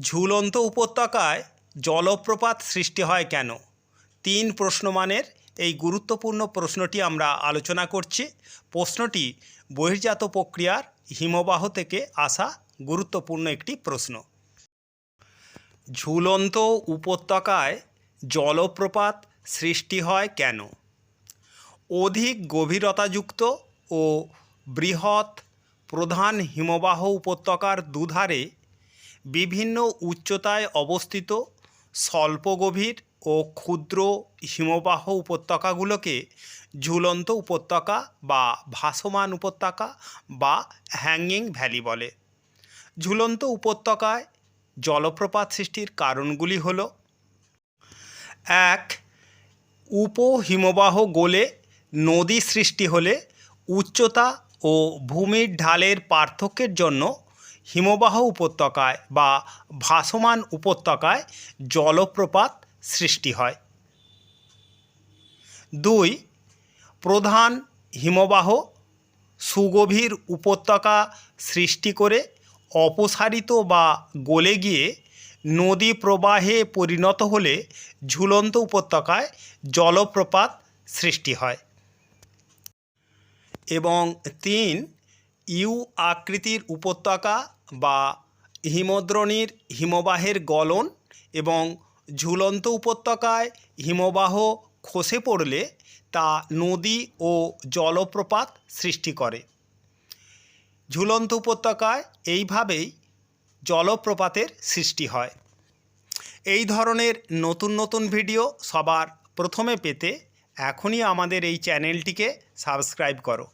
ঝুলন্ত উপত্যকায় জলপ্রপাত সৃষ্টি হয় কেন? তিন প্রশ্নমানের এই গুরুত্বপূর্ণ প্রশ্নটি আমরা আলোচনা করছি। প্রশ্নটি বহির্জাত প্রক্রিয়ার হিমবাহ থেকে আসা গুরুত্বপূর্ণ একটি প্রশ্ন। ঝুলন্ত উপত্যকায় জলপ্রপাত সৃষ্টি হয় কেন? অধিক গভীরতাযুক্ত ও বৃহৎ প্রধান হিমবাহ উপত্যকার দুধারে বিভিন্ন উচ্চতায় অবস্থিত স্বল্প গভীর ও ক্ষুদ্র হিমবাহ উপত্যকাগুলোকে ঝুলন্ত উপত্যকা বা ভাসমান উপত্যকা বা হ্যাঙ্গিং ভ্যালি বলে। ঝুলন্ত উপত্যকায় জলপ্রপাত সৃষ্টির কারণগুলি হল এক, উপহিমবাহ গোলে নদী সৃষ্টি হলে উচ্চতা ও ভূমির ঢালের পার্থক্যের জন্য হিমবাহ উপত্যকায় বা ভাসমান উপত্যকায় জলপ্রপাত সৃষ্টি হয়। দুই, প্রধান হিমবাহ সুগভীর উপত্যকা সৃষ্টি করে অপসারিত বা গলে গিয়ে নদী প্রবাহে পরিণত হলে ঝুলন্ত উপত্যকায় জলপ্রপাত সৃষ্টি হয়। এবং তিন ইউ আকৃতির উপত্যকা বা হিমদ্রোণীর হিমবাহের গলন এবং ঝুলন্ত উপত্যকায় হিমবাহ খসে পড়লে তা নদী ও জলপ্রপাত সৃষ্টি করে। ঝুলন্ত উপত্যকায় এইভাবেই জলপ্রপাতের সৃষ্টি হয়। এই ধরনের নতুন নতুন ভিডিও সবার প্রথমে পেতে এখনই আমাদের এই চ্যানেলটিকে সাবস্ক্রাইব করো।